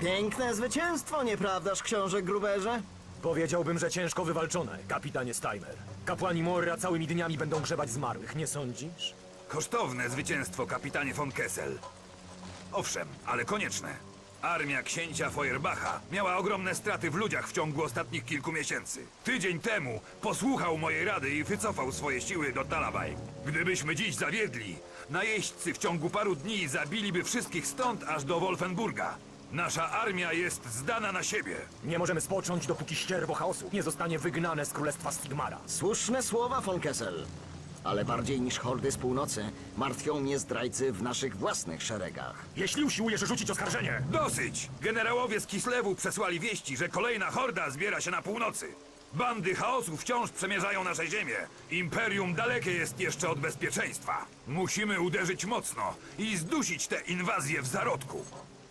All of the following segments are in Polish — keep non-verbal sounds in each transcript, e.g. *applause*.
Piękne zwycięstwo, nieprawdaż, książę Gruberze? Powiedziałbym, że ciężko wywalczone, kapitanie Steimer. Kapłani Morra całymi dniami będą grzebać zmarłych, nie sądzisz? Kosztowne zwycięstwo, kapitanie von Kessel. Owszem, ale konieczne. Armia księcia Feuerbacha miała ogromne straty w ludziach w ciągu ostatnich kilku miesięcy. Tydzień temu posłuchał mojej rady i wycofał swoje siły do Talabaj. Gdybyśmy dziś zawiedli, najeźdźcy w ciągu paru dni zabiliby wszystkich stąd aż do Wolfenburga. Nasza armia jest zdana na siebie. Nie możemy spocząć, dopóki ścierwo chaosu nie zostanie wygnane z królestwa Stigmara. Słuszne słowa, von Kessel. Ale bardziej niż hordy z północy martwią mnie zdrajcy w naszych własnych szeregach. Jeśli usiłujesz rzucić oskarżenie, Dosyć! Generałowie z Kislewu przesłali wieści, że kolejna horda zbiera się na północy. Bandy chaosu wciąż przemierzają nasze ziemię. Imperium dalekie jest jeszcze od bezpieczeństwa. Musimy uderzyć mocno i zdusić tę inwazję w zarodku.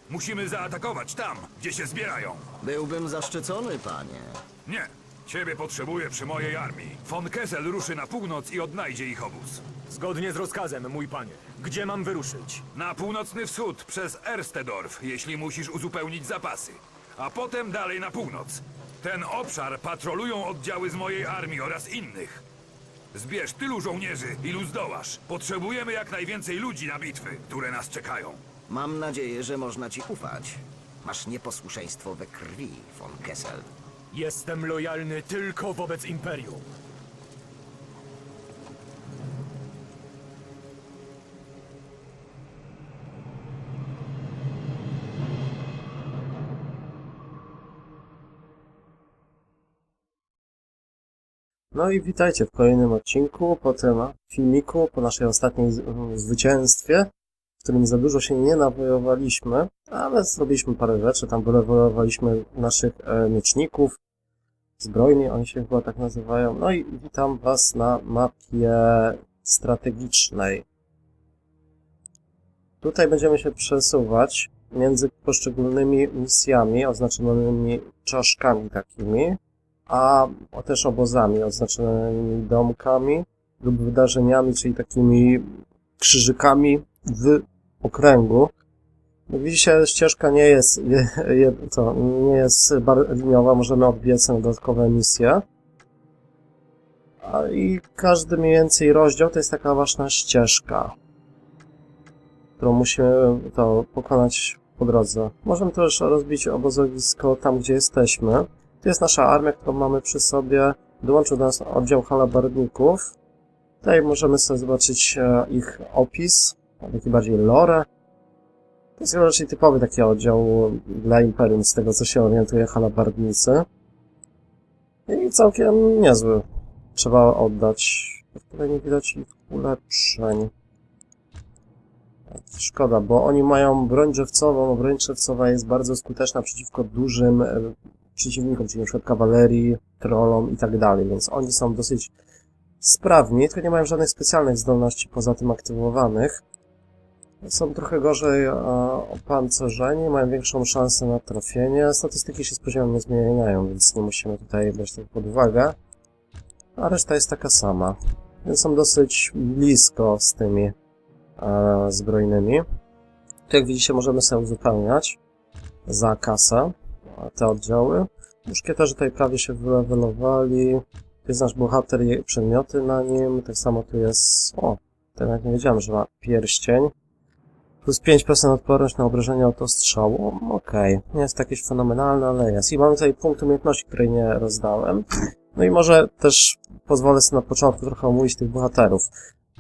Musimy zaatakować tam, gdzie się zbierają. Byłbym zaszczycony, panie. Nie, ciebie potrzebuję przy mojej armii. Von Kessel ruszy na północ i odnajdzie ich obóz. zgodnie z rozkazem, mój panie, gdzie mam wyruszyć? Na północny wschód przez Erstedorf, jeśli musisz uzupełnić zapasy. A potem dalej na północ. Ten obszar patrolują oddziały z mojej armii oraz innych. Zbierz tylu żołnierzy, ilu zdołasz. Potrzebujemy jak najwięcej ludzi na bitwy, które nas czekają. Mam nadzieję, że można ci ufać. Masz nieposłuszeństwo we krwi, von Kessel. Jestem lojalny tylko wobec Imperium. No i witajcie w kolejnym odcinku, po tym filmiku, po naszej ostatniej zwycięstwie, w którym za dużo się nie nawojowaliśmy, ale zrobiliśmy parę rzeczy, tam wylewowaliśmy naszych e, mieczników, zbrojni, oni się chyba tak nazywają. No i witam Was na mapie strategicznej. Tutaj będziemy się przesuwać między poszczególnymi misjami oznaczonymi czaszkami takimi, a też obozami oznaczonymi domkami lub wydarzeniami, czyli takimi krzyżykami w okręgu. Jak widzicie, ścieżka nie jest, je, co, nie jest liniowa, możemy odbijać sobie dodatkowe misje. A I każdy mniej więcej rozdział to jest taka wasza ścieżka, którą musimy to pokonać po drodze. Możemy też rozbić obozowisko tam, gdzie jesteśmy. Tu jest nasza armia, którą mamy przy sobie. Dołączył do nas oddział halabardników. Tutaj możemy sobie zobaczyć e, ich opis, taki bardziej lore. To jest raczej typowy taki oddział dla Imperium, z tego co się orientuje halabardnicy. I całkiem niezły. Trzeba oddać. Tutaj nie widać ich ulepszeń. Szkoda, bo oni mają broń drzewcową, broń drzewcowa jest bardzo skuteczna przeciwko dużym e, przeciwnikom, czyli przykład kawalerii, trollom i tak dalej, więc oni są dosyć sprawni, tylko nie mają żadnych specjalnych zdolności poza tym aktywowanych. Są trochę gorzej e, opancerzeni, mają większą szansę na trafienie. Statystyki się z poziomem nie zmieniają, więc nie musimy tutaj brać tego pod uwagę. A reszta jest taka sama, więc są dosyć blisko z tymi e, zbrojnymi. Tu jak widzicie możemy sobie uzupełniać za kasę te oddziały. Muszkieterzy tutaj prawie się wylewelowali. Tu jest nasz bohater i przedmioty na nim. Tak samo tu jest... O, to nawet nie wiedziałem, że ma pierścień. Plus 5% odporność na obrażenia autostrzału. Okej, nie jest to jakieś fenomenalne, ale jest. I mamy tutaj punkt umiejętności, której nie rozdałem. No i może też pozwolę sobie na początku trochę omówić tych bohaterów.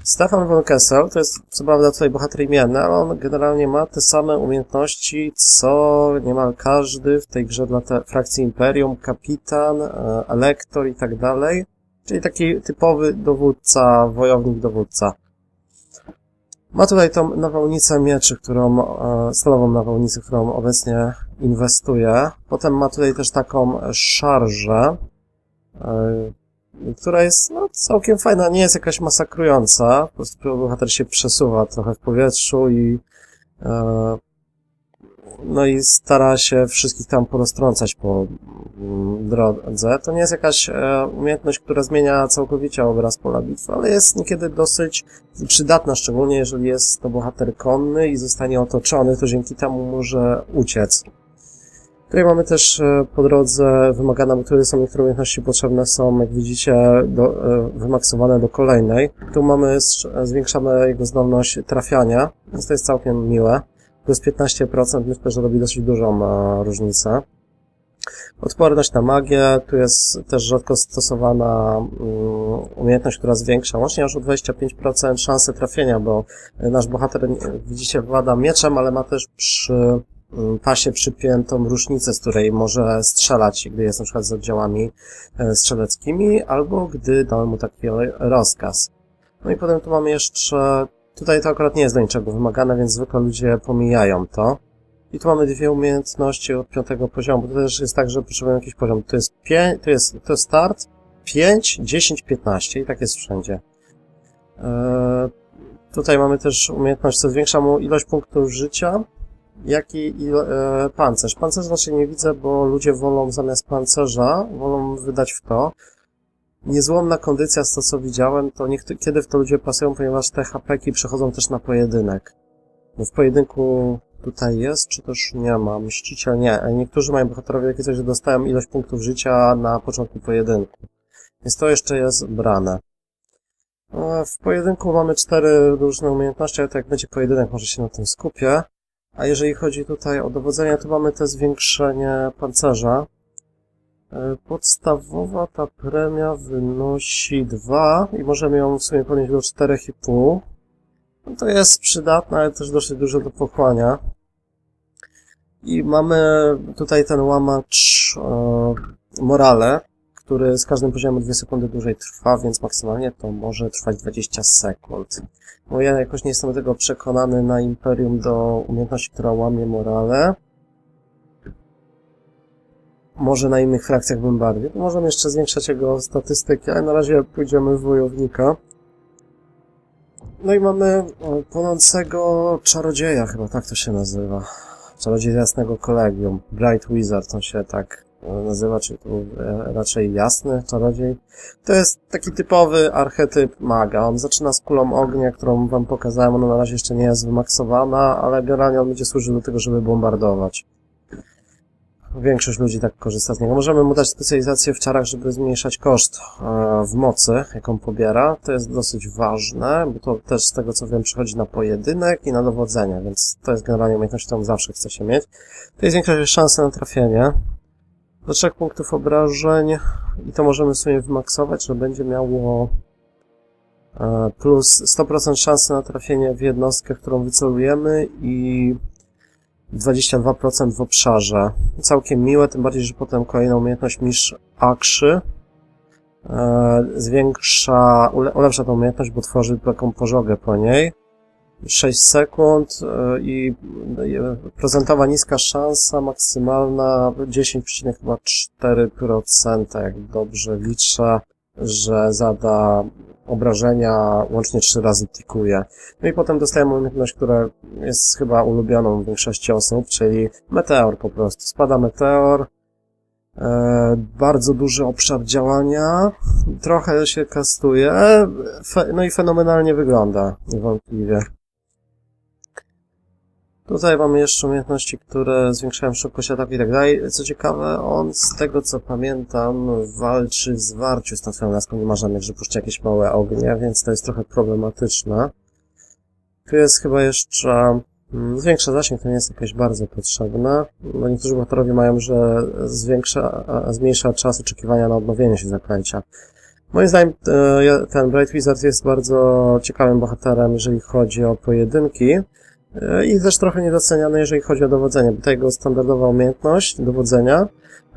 Stefan von Kessel to jest co prawda tutaj bohater imienny, ale on generalnie ma te same umiejętności, co niemal każdy w tej grze dla te frakcji Imperium, kapitan, e, elektor i tak dalej. Czyli taki typowy dowódca, wojownik dowódca. Ma tutaj tą nawałnicę mieczy, którą, e, stalową nawałnicę, którą obecnie inwestuje. Potem ma tutaj też taką szarżę, e, która jest no, całkiem fajna, nie jest jakaś masakrująca. Po prostu bohater się przesuwa trochę w powietrzu i e, no i stara się wszystkich tam poroztrącać po mm, drodze. To nie jest jakaś e, umiejętność, która zmienia całkowicie obraz pola bitwy, ale jest niekiedy dosyć przydatna, szczególnie jeżeli jest to bohater konny i zostanie otoczony, to dzięki temu może uciec. Tutaj mamy też e, po drodze wymagane, bo tutaj są niektóre umiejętności potrzebne, są jak widzicie do, e, wymaksowane do kolejnej. Tu mamy, sz- zwiększamy jego zdolność trafiania, więc to jest całkiem miłe. Plus 15%, myślę, że robi dosyć dużą e, różnicę. Odporność na magię, tu jest też rzadko stosowana mm, umiejętność, która zwiększa łącznie aż o 25% szansę trafienia, bo nasz bohater, widzicie, włada mieczem, ale ma też przy mm, pasie przypiętą różnicę, z której może strzelać, gdy jest na przykład z oddziałami e, strzeleckimi, albo gdy damy mu taki rozkaz. No i potem tu mamy jeszcze, tutaj to akurat nie jest do niczego wymagane, więc zwykle ludzie pomijają to. I tu mamy dwie umiejętności od piątego poziomu, to też jest tak, że potrzebujemy jakiś poziom. To jest, pię- to jest, to jest start, 5, 10, 15 i tak jest wszędzie. Eee, tutaj mamy też umiejętność, co zwiększa mu ilość punktów życia, jak i e, pancerz. Pancerz raczej nie widzę, bo ludzie wolą zamiast pancerza, wolą wydać w to. Niezłomna kondycja, z to co widziałem, to niech, kiedy w to ludzie pasują, ponieważ te hapeki przechodzą też na pojedynek. W pojedynku tutaj jest, czy też nie ma? Mściciel nie. Niektórzy mają bohaterowie takie coś, że dostają ilość punktów życia na początku pojedynku. Więc to jeszcze jest brane. No, W pojedynku mamy cztery różne umiejętności, ale to jak będzie pojedynek, może się na tym skupię. A jeżeli chodzi tutaj o dowodzenie, to mamy te zwiększenie pancerza. E, Podstawowa ta premia wynosi 2 i możemy ją w sumie podnieść do 4,5. No to jest przydatne, ale też dosyć dużo do pochłania. I mamy tutaj ten łamacz e, morale, który z każdym poziomem 2 sekundy dłużej trwa, więc maksymalnie to może trwać 20 sekund. Bo ja jakoś nie jestem do tego przekonany na Imperium do umiejętności, która łamie morale. Może na innych frakcjach bym bardziej. Możemy jeszcze zwiększać jego statystyki, ale na razie pójdziemy w wojownika. No i mamy płonącego czarodzieja, chyba tak to się nazywa. Czarodziej jasnego kolegium. Bright Wizard on się tak e, nazywa, czy tu e, raczej jasny czarodziej. To jest taki typowy archetyp maga. On zaczyna z kulą ognia, którą wam pokazałem. Ona na razie jeszcze nie jest wymaksowana, ale generalnie on będzie służył do tego, żeby bombardować. Większość ludzi tak korzysta z niego. Możemy mu dać specjalizację w czarach, żeby zmniejszać koszt e, w mocy, jaką pobiera. To jest dosyć ważne, bo to też z tego co wiem przychodzi na pojedynek i na dowodzenie, więc to jest generalnie umiejętność, którą zawsze chce się mieć. To jest większa szansa na trafienie. Do trzech punktów obrażeń i to możemy sobie wymaksować, że będzie miało e, plus 100% szansy na trafienie w jednostkę, którą wycelujemy i 22% w obszarze. Całkiem miłe, tym bardziej, że potem kolejna umiejętność Mistrz Akszy e, zwiększa, ule, ulepsza tą umiejętność, bo tworzy taką pożogę po niej. 6 sekund e, i procentowa niska szansa, maksymalna 10,4%, jak dobrze liczę, że zada obrażenia, łącznie 3 razy tikuje. No i potem dostajemy umiejętność, która jest chyba ulubioną większości osób, czyli meteor po prostu. Spada meteor, e, bardzo duży obszar działania, trochę się kastuje, no i fenomenalnie wygląda, niewątpliwie. Tutaj mamy jeszcze umiejętności, które zwiększają szybkość ataku i tak dalej. Co ciekawe, on z tego co pamiętam walczy w zwarciu z tą laską, nie ma żadnych, że puszcza jakieś małe ognie, więc to jest trochę problematyczne. Tu jest chyba jeszcze mm, zwiększa zasięg, to nie jest jakieś bardzo potrzebne. No niektórzy bohaterowie mają, że zwiększa, zmniejsza czas oczekiwania na odnowienie się zaklęcia. Moim zdaniem e, ten Bright Wizard jest bardzo ciekawym bohaterem, jeżeli chodzi o pojedynki. I też trochę niedoceniany, jeżeli chodzi o dowodzenie, bo ta jego standardowa umiejętność dowodzenia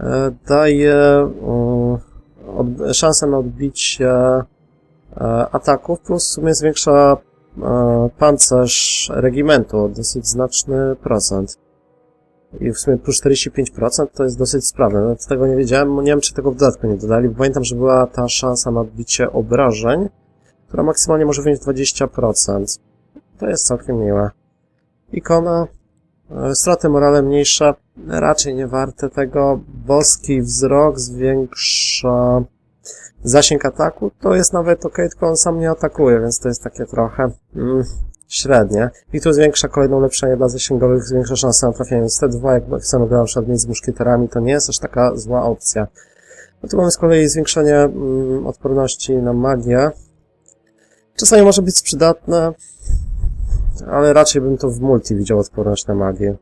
e, daje mm, szansę na odbicie e, ataków, plus w sumie zwiększa e, pancerz regimentu o dosyć znaczny procent. I w sumie plus 45% to jest dosyć sprawne. Nawet tego nie wiedziałem, nie wiem czy tego w dodatku nie dodali, bo pamiętam, że była ta szansa na odbicie obrażeń, która maksymalnie może wynieść 20%. To jest całkiem miłe. Ikona, e, straty morale mniejsze, raczej nie warte tego. Boski wzrok zwiększa zasięg ataku, to jest nawet ok, tylko on sam nie atakuje, więc to jest takie trochę mm, średnie. I tu zwiększa kolejne ulepszenie dla zasięgowych, zwiększa szanse na trafienie. Więc te dwa, jak chcemy grać na przykład mieć z muszkieterami, to nie jest aż taka zła opcja. No tu mamy z kolei zwiększenie mm, odporności na magię. Czasami może być przydatne, ale raczej bym to w multi widział odporność na magię.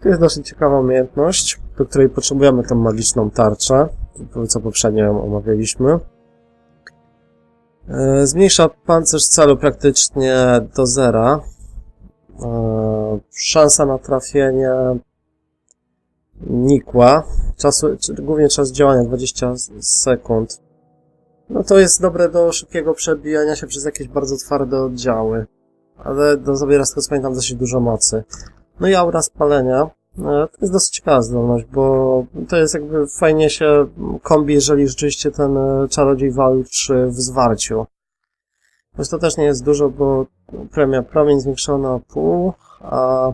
Tu jest dosyć ciekawa umiejętność, do której potrzebujemy tą magiczną tarczę, to co poprzednio ją omawialiśmy. E, Zmniejsza pancerz celu praktycznie do zera. E, Szansa na trafienie nikła. Czasu, czy głównie czas działania 20 sekund. No to jest dobre do szybkiego przebijania się przez jakieś bardzo twarde oddziały. Ale do zabiera z tego co dosyć dużo mocy. No i aura spalenia. E, To jest dosyć ciekawa zdolność, bo to jest jakby fajnie się kombi, jeżeli rzeczywiście ten e, czarodziej walczy w zwarciu. Choć to też nie jest dużo, bo premia promień zwiększona o pół, a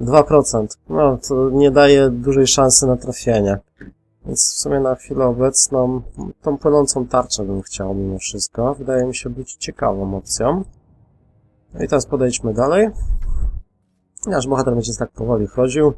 2%. No, to nie daje dużej szansy na trafienie. Więc w sumie na chwilę obecną tą płynącą tarczę bym chciał mimo wszystko. Wydaje mi się być ciekawą opcją. No i teraz podejdźmy dalej. Nasz bohater będzie tak powoli chodził.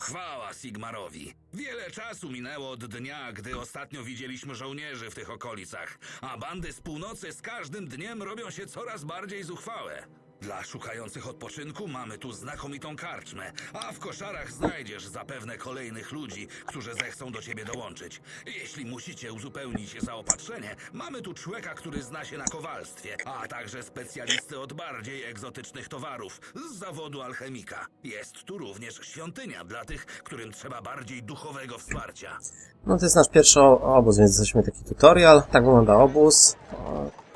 Chwała Sigmarowi. Wiele czasu minęło od dnia, gdy ostatnio widzieliśmy żołnierzy w tych okolicach, a bandy z północy z każdym dniem robią się coraz bardziej zuchwałe. Dla szukających odpoczynku mamy tu znakomitą karczmę, a w koszarach znajdziesz zapewne kolejnych ludzi, którzy zechcą do ciebie dołączyć. Jeśli musicie uzupełnić zaopatrzenie, mamy tu człowieka, który zna się na kowalstwie, a także specjalisty od bardziej egzotycznych towarów z zawodu alchemika. Jest tu również świątynia dla tych, którym trzeba bardziej duchowego wsparcia. No to jest nasz pierwszy obóz, więc jesteśmy taki tutorial. Tak wygląda obóz.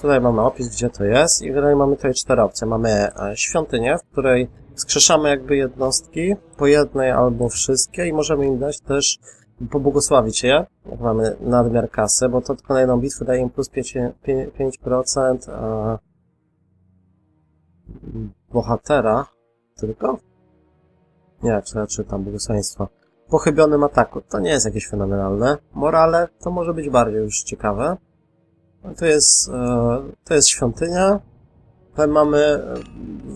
Tutaj mamy opis, gdzie to jest i tutaj mamy tutaj cztery opcje. Mamy e, świątynię, w której skrzeszamy jakby jednostki, po jednej albo wszystkie i możemy im dać też pobłogosławić je, jak mamy nadmiar kasy, bo to tylko na jedną bitwę daje im plus 5%, 5% a bohatera tylko? Nie, czy ja czytam błogosławieństwo pochybionym ataku. To nie jest jakieś fenomenalne. Morale to może być bardziej już ciekawe. To jest, e, to jest świątynia. Tutaj mamy e,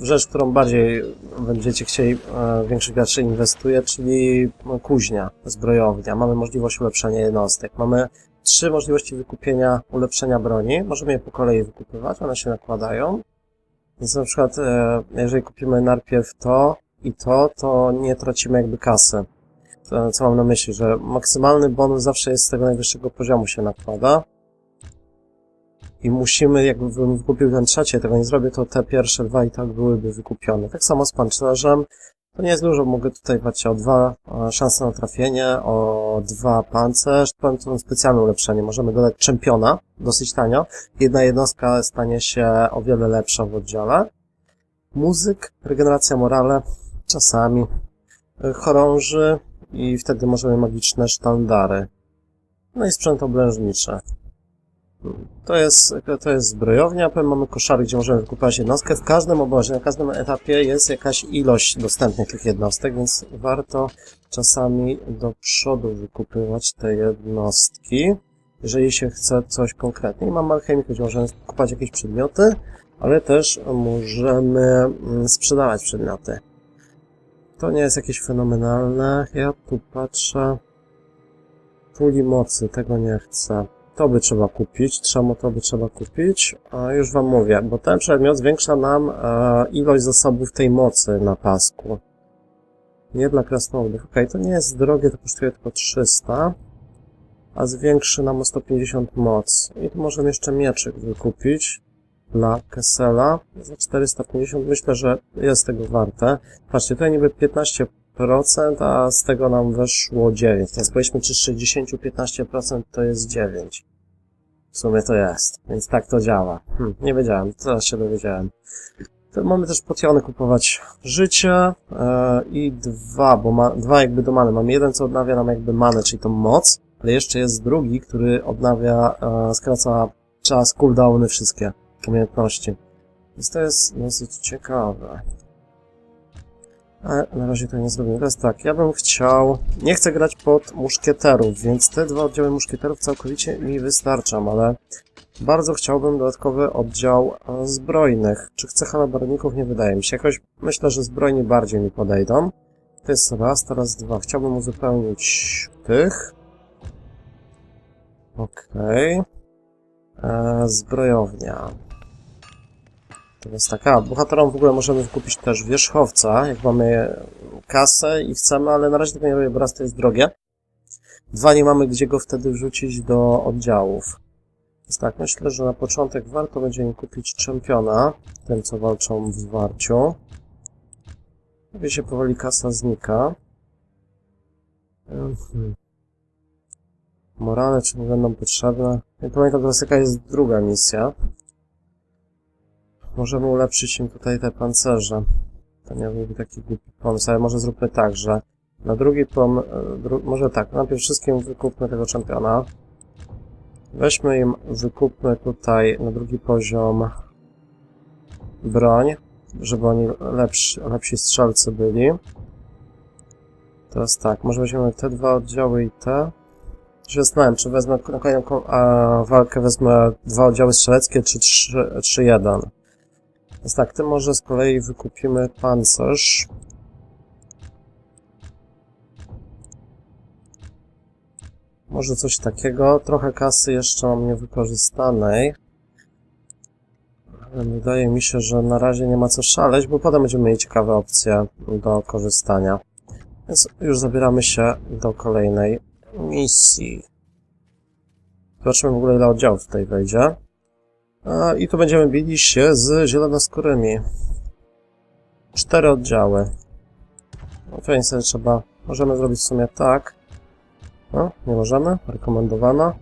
rzecz, którą bardziej będziecie chcieli, e, większość graczy inwestuje, czyli no, kuźnia, zbrojownia. Mamy możliwość ulepszenia jednostek. Mamy trzy możliwości wykupienia, ulepszenia broni. Możemy je po kolei wykupywać, one się nakładają. Więc na przykład, jeżeli kupimy najpierw to i to, to nie tracimy jakby kasy. To, co mam na myśli, że maksymalny bonus zawsze jest z tego najwyższego poziomu się nakłada. I musimy, jakbym wykupił ten trzeci, tego nie zrobię, to te pierwsze dwa i tak byłyby wykupione. Tak samo z pancerzem. To nie jest dużo, mogę tutaj dbać o dwa szanse na trafienie, o dwa pancerz. To specjalne ulepszenie. Możemy dodać czempiona, dosyć tanio. Jedna jednostka stanie się o wiele lepsza w oddziale. Muzyk, regeneracja morale, czasami. Chorąży, i wtedy możemy magiczne sztandary. No i sprzęt oblężniczy. To jest, to jest zbrojownia, potem mamy koszary, gdzie możemy wykupować jednostkę. W każdym obozie, na każdym etapie jest jakaś ilość dostępnych tych jednostek, więc warto czasami do przodu wykupywać te jednostki, jeżeli się chce coś konkretnie. I mamy alchemikę, gdzie możemy kupować jakieś przedmioty, ale też możemy mm, sprzedawać przedmioty. To nie jest jakieś fenomenalne. Ja tu patrzę. Puli mocy, tego nie chcę. To by trzeba kupić, trzeba to by trzeba kupić. A już wam mówię, bo ten przedmiot zwiększa nam e, ilość zasobów tej mocy na pasku. Nie dla krasnoludów. Okej, to nie jest drogie, to kosztuje tylko 300. A zwiększy nam o 150 moc. I tu możemy jeszcze mieczyk wykupić dla Kessela za 450. Myślę, że jest tego warte. Patrzcie, tutaj niby 15%, a z tego nam weszło 9. Więc powiedzmy, czy z 60 15% to jest 9. W sumie to jest. Więc tak to działa. Hm, nie wiedziałem, teraz się dowiedziałem. To mamy też potiony kupować życie e, i dwa, bo ma, dwa jakby do many. Mamy jeden, co odnawia nam jakby manę, czyli tą moc, ale jeszcze jest drugi, który odnawia, e, skraca czas cooldowny wszystkie umiejętności. Więc to jest dosyć ciekawe. Ale na razie to nie zrobimy. Teraz tak, ja bym chciał... Nie chcę grać pod muszkieterów, więc te dwa oddziały muszkieterów całkowicie mi wystarczą, ale Bardzo chciałbym dodatkowy oddział e, zbrojnych. Czy chcę halabarników? Nie wydaje mi się. Jakoś myślę, że zbrojni bardziej mi podejdą. To jest raz, teraz dwa. Chciałbym uzupełnić tych. Okej. E, Zbrojownia. Teraz taka, bohaterom w ogóle możemy wykupić też wierzchowca, jak mamy kasę i chcemy, ale na razie tego nie robię, bo raz to jest drogie. Dwa, nie mamy gdzie go wtedy wrzucić do oddziałów. Więc tak, myślę, że na początek warto będzie im kupić czempiona, tym co walczą w zwarciu. Wie się powoli kasa znika. Mhm. Morale czy nie będą potrzebne? Nie pamiętam teraz jaka jest druga misja. Możemy ulepszyć im tutaj te pancerze. To nie byłby taki głupi pomysł, ale może zróbmy tak, że na drugi pom... e, Dru... Może tak, najpierw wszystkim wykupmy tego czempiona. Weźmy im, wykupmy tutaj na drugi poziom broń, żeby oni lepsi, lepsi strzelcy byli. Teraz tak, może weźmiemy te dwa oddziały i te. Się zastanawiam, czy wezmę na kolejną ko- a, walkę wezmę dwa oddziały strzeleckie, czy trzy, trzy. Więc tak, tym może z kolei wykupimy pancerz. Może coś takiego. Trochę kasy jeszcze mam niewykorzystanej. Ale wydaje mi się, że na razie nie ma co szaleć, bo potem będziemy mieli ciekawe opcje do korzystania. Więc już zabieramy się do kolejnej misji. Zobaczymy w ogóle ile oddziałów tutaj wejdzie. A, I tu będziemy bili się z zielonoskórymi. Cztery oddziały. No to niestety trzeba... Możemy zrobić w sumie tak. No, nie możemy. Rekomendowana.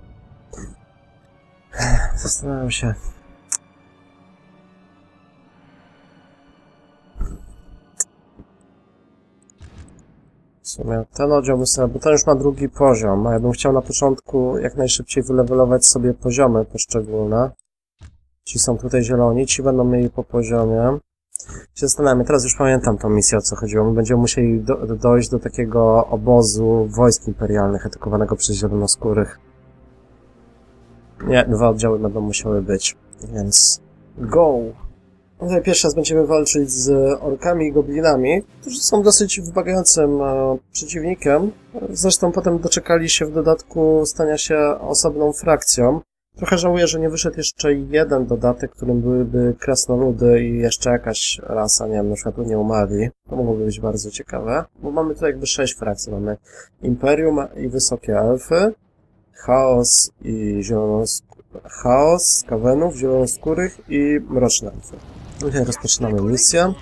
*sighs* Zastanawiam się. W sumie ten oddział sobie, bo ten już ma drugi poziom, a ja bym chciał na początku jak najszybciej wylewelować sobie poziomy poszczególne. Ci są tutaj zieloni, ci będą mieli po poziomie. Się zastanawiam, teraz już pamiętam tą misję, o co chodziło. My będziemy musieli do, do, dojść do takiego obozu wojsk imperialnych atakowanego przez zielonoskórych. Nie, dwa oddziały będą musiały być, więc go! Tutaj pierwszy raz będziemy walczyć z orkami i goblinami, którzy są dosyć wymagającym e, przeciwnikiem. Zresztą potem doczekali się w dodatku stania się osobną frakcją. Trochę żałuję, że nie wyszedł jeszcze jeden dodatek, którym byłyby krasnoludy i jeszcze jakaś rasa, nie wiem, na przykład nie umarli. To mogłoby być bardzo ciekawe. Bo mamy tu jakby sześć frakcji. Mamy Imperium i Wysokie Elfy, Chaos i Zielonosk... Chaos, Kawenów, Zielonoskórych i Mroczne Elfy. Tutaj rozpoczynamy misję.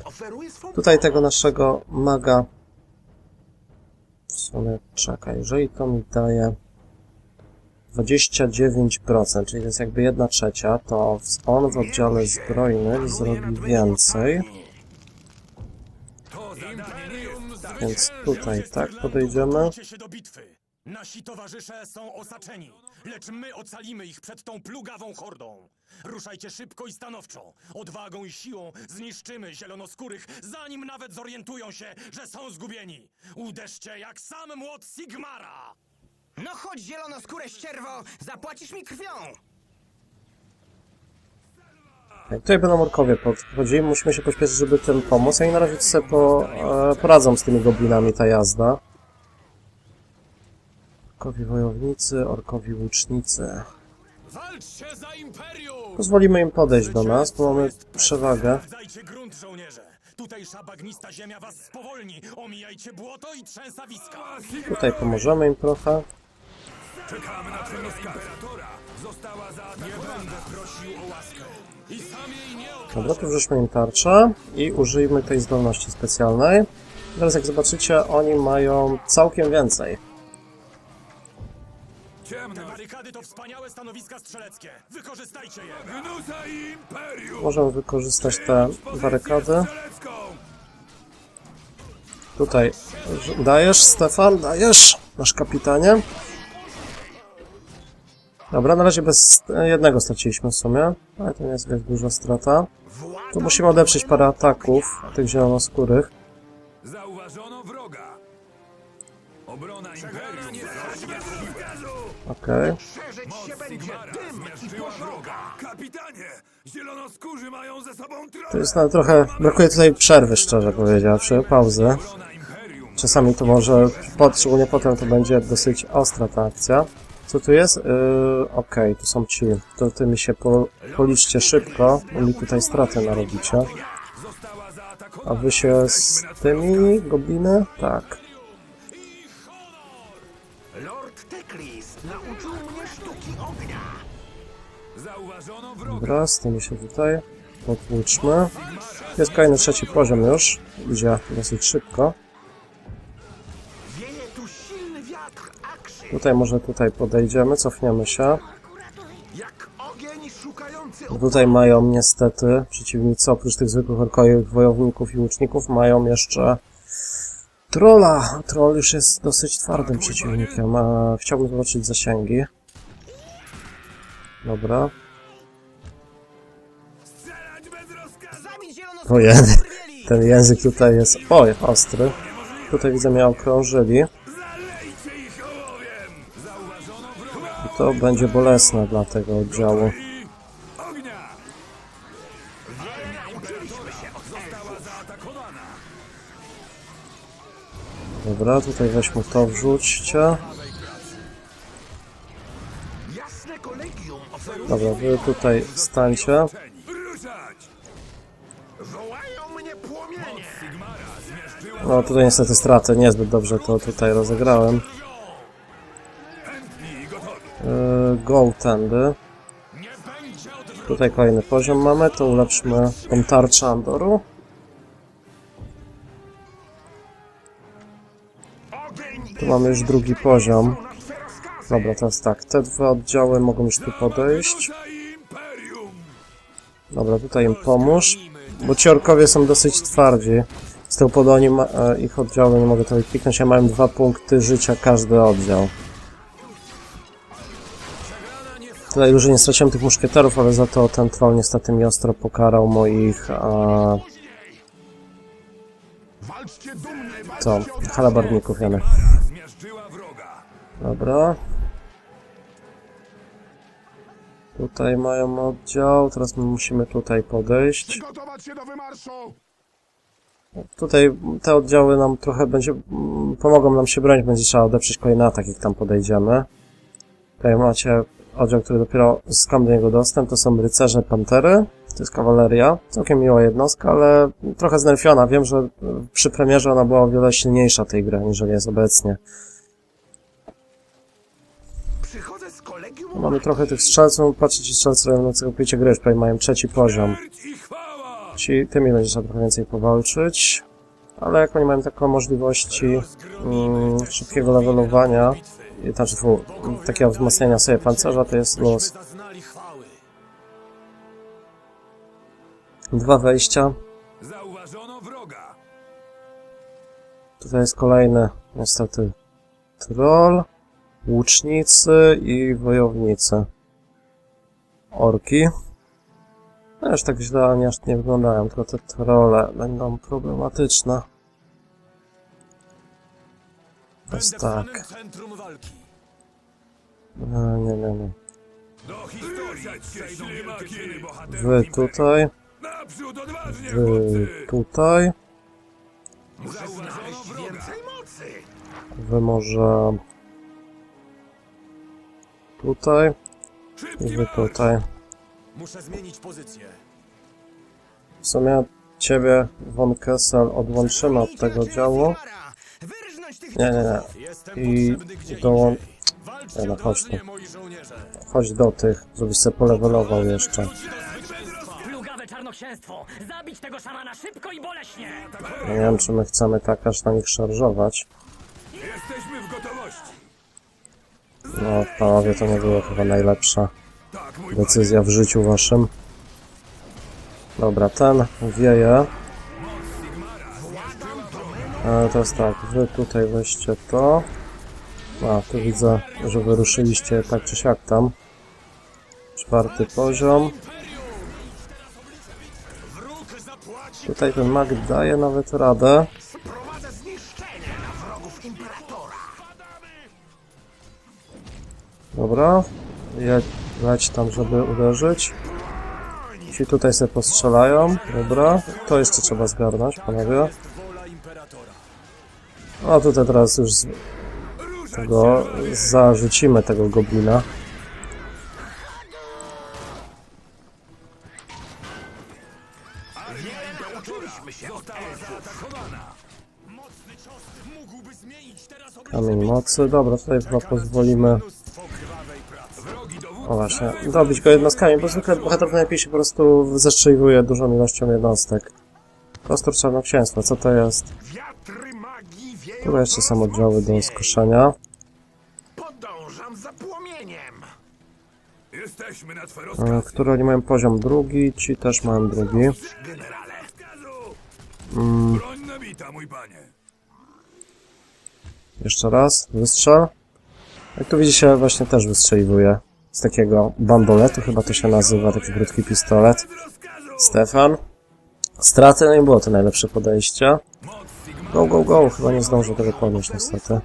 Tutaj tego naszego maga... W sumie, czekaj, jeżeli to mi daje... 29%, czyli to jest jakby 1 trzecia, to on w oddziale zbrojnych zrobi więcej. Więc tutaj tak podejdziemy. Nasi towarzysze są osaczeni, lecz my ocalimy ich przed tą plugawą hordą. Ruszajcie szybko i stanowczo. Odwagą i siłą zniszczymy zielonoskórych, zanim nawet zorientują się, że są zgubieni. Uderzcie jak sam młot Sigmara! No chodź, zielonoskóre ścierwo! Zapłacisz mi krwią! Jak tutaj będą orkowie podchodzili, musimy się pośpieszyć, żeby tym pomóc. Ja i na razie sobie po, e, poradzą z tymi goblinami ta jazda. Orkowi wojownicy, orkowi łucznicy. Walczcie za Imperium! Pozwolimy im podejść do nas, bo mamy przewagę. Grunt, żołnierze! Tutejsza bagnista ziemia was spowolni! Omijajcie błoto i trzęsawiska! Tutaj pomożemy im trochę. Czekamy na twoje rozkazy. Została zaatakowana. Będę prosił o łaskę. I sam jej nie. Dobra, tu wrzućmy im tarczę i użyjmy tej zdolności specjalnej. Teraz jak zobaczycie, oni mają całkiem więcej. Te Ciemność. barykady to wspaniałe stanowiska strzeleckie. Wykorzystajcie je! Gnusa i Imperium. Możemy wykorzystać te barykady. Tutaj dajesz, Stefan, dajesz, nasz kapitanie. Dobra, na razie bez jednego straciliśmy w sumie, ale to nie jest jakaś duża strata. Tu musimy odeprzeć parę ataków tych zielonoskórych. Zauważono wroga. Obrona Imperium! Okej. To jest no, trochę... Brakuje tutaj przerwy, szczerze powiedziawszy, pauzy. Czasami to może, pod, szczególnie potem to będzie dosyć ostra ta akcja. Co tu jest? Yy, Okej, tu są ci. To ty mi się po, policzcie szybko, bo mi tutaj straty narobicie. A wy się z tymi gobliny? Tak. Dobra, z tymi się tutaj potłuczmy. Jest kolejny trzeci poziom już. Idzie dosyć szybko. Tutaj może tutaj podejdziemy, cofniemy się. Tutaj mają niestety przeciwnicy, oprócz tych zwykłych orkowych wojowników i łuczników, mają jeszcze trolla. Troll już jest dosyć twardym przeciwnikiem. Chciałbym zobaczyć zasięgi. Dobra. Skurwieli! ten język tutaj jest, oj, ostry. Tutaj widzę mnie okrążyli. To będzie bolesne dla tego oddziału. Dobra, tutaj weźmy to, wrzućcie. Dobra, wy tutaj stańcie. No tutaj niestety straty, niezbyt dobrze to tutaj rozegrałem. pętli i gotowi! Yy, go tędy. Tutaj kolejny poziom mamy, to ulepszmy tą tarczę Andoru. Tu mamy już drugi poziom. Dobra, teraz tak, te dwa oddziały mogą już tu podejść. Dobra, tutaj im pomóż, bo ci orkowie są dosyć twardzi. Z oni ma, e, ich oddziały, nie mogę tutaj kliknąć, ja mają dwa punkty życia każdy oddział. Tutaj dużo nie straciłem tych muszkieterów, ale za to ten troll niestety mi ostro pokarał moich, a, co, halabardników, Janek. Dobra. Tutaj mają oddział, teraz my musimy tutaj podejść. Tutaj te oddziały nam trochę będzie, pomogą nam się bronić, będzie trzeba odeprzeć kolejny atak, jak tam podejdziemy. Tutaj macie oddział, który dopiero zyskam do niego dostęp, to są rycerze pantery, to jest kawaleria, całkiem miła jednostka, ale trochę znerfiona, wiem, że przy premierze ona była o wiele silniejsza tej gry, niżeli jest obecnie. No, Mamy trochę tych strzelców, patrzcie, ci strzelcy na całkowicie gry, już prawie mają trzeci poziom. Ci, tymi będzie trzeba trochę więcej powalczyć, ale jak oni mają taką możliwości mm, szybkiego levelowania, znaczy fu, takiego wzmacniania sobie pancerza, to jest chwały. Dwa wejścia, tutaj jest kolejny, niestety, troll, łucznicy i wojownicy. Orki. No już tak źle aż nie wyglądają, tylko te trolle będą problematyczne. W tak. samym centrum walki. No, nie, nie, nie. Wy tutaj, Naprzód odważnie, wy tutaj, wy może tutaj i wy tutaj. Muszę zmienić pozycję. W sumie ciebie, Von Kessel, odłączymy od tego działu. Nie, nie, nie. Jestem I dołą- indziej. Walczcie Dobra, chodź tu. Chodź do tych, żebyś se polewelował jeszcze. Plugawe czarnoksięstwo! Zabić tego szamana szybko i boleśnie! Nie wiem, czy my chcemy tak aż na nich szarżować. Jesteśmy w gotowości! No, panowie, to nie było chyba najlepsza Tak, decyzja w życiu waszym. Dobra, ten wieje. E, jest tak, wy tutaj weźcie to. A, tu widzę, że wyruszyliście tak czy siak tam. Czwarty poziom. Tutaj ten mag daje nawet radę. Dobra. Je, leć tam, żeby uderzyć. Ci tutaj sobie postrzelają. Dobra. To jeszcze trzeba zgarnąć, panowie. A tutaj teraz już z tego zarzucimy tego goblina. Kamień mocy. Dobra, tutaj chyba pozwolimy... O właśnie, dobić go jednostkami, bo zwykle bohater najlepiej się po prostu zestrzeliwuje dużą ilością jednostek. Kostur Czarnoksięstwa, co to jest? Tu jeszcze są oddziały do skoszenia. Podążam za płomieniem. Jesteśmy na E, rozkazy. Które oni mają poziom drugi, ci też mają drugi. Generale! Mm, Broń nabita, mój panie. jeszcze raz, wystrzel. Jak tu widzicie, właśnie też wystrzeliwuje. Z takiego bandoletu chyba to się nazywa, taki krótki pistolet. Stefan. Straty, no nie było to najlepsze podejście. Go, go, go, chyba nie zdążę tego podnieść niestety.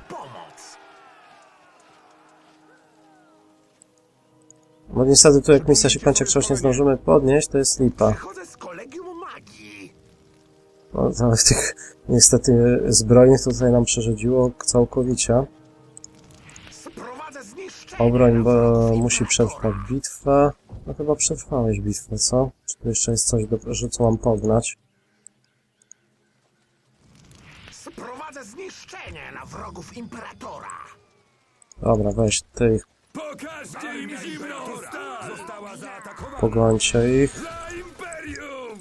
Bo niestety tu jak misja się kończy, jak czegoś nie zdążymy podnieść, to jest lipa. No, to tych niestety zbrojnych to tutaj nam przerzudziło całkowicie. Obroń, bo musi przetrwać bitwę. No chyba przetrwałeś bitwę, co? Czy tu jeszcze jest coś, do, że co mam pognać? Wrogów imperatora. Dobra, weź ty ich, Pokażcie im zimną stal! Została zaatakowana pogońcie ich. dla Imperium!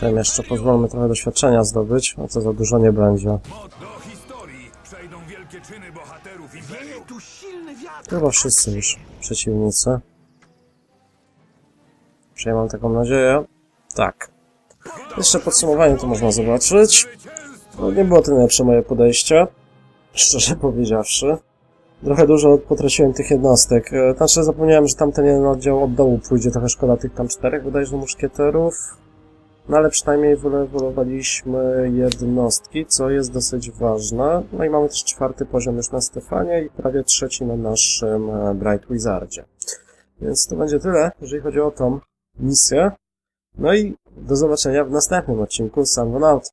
Tym jeszcze pozwolmy trochę doświadczenia zdobyć, a co za dużo nie będzie. Moc do historii przejdą wielkie czyny bohaterów Wieje Imperium. tu silny wiatr. Chyba wszyscy już przeciwnicy. Mam taką nadzieję. Tak. Jeszcze podsumowanie tu można zobaczyć. No, nie było to najlepsze moje podejście. Szczerze *laughs* powiedziawszy. Trochę dużo potraciłem tych jednostek. E, Znaczy zapomniałem, że tamten jeden oddział od dołu pójdzie. Trochę szkoda tych tam czterech bodajże muszkieterów. No ale przynajmniej wylewolowaliśmy jednostki, co jest dosyć ważne. No i mamy też czwarty poziom już na Stefanie i prawie trzeci na naszym e, Bright Wizardzie. Więc to będzie tyle, jeżeli chodzi o tą misję. No i do zobaczenia w następnym odcinku Sunburn Out.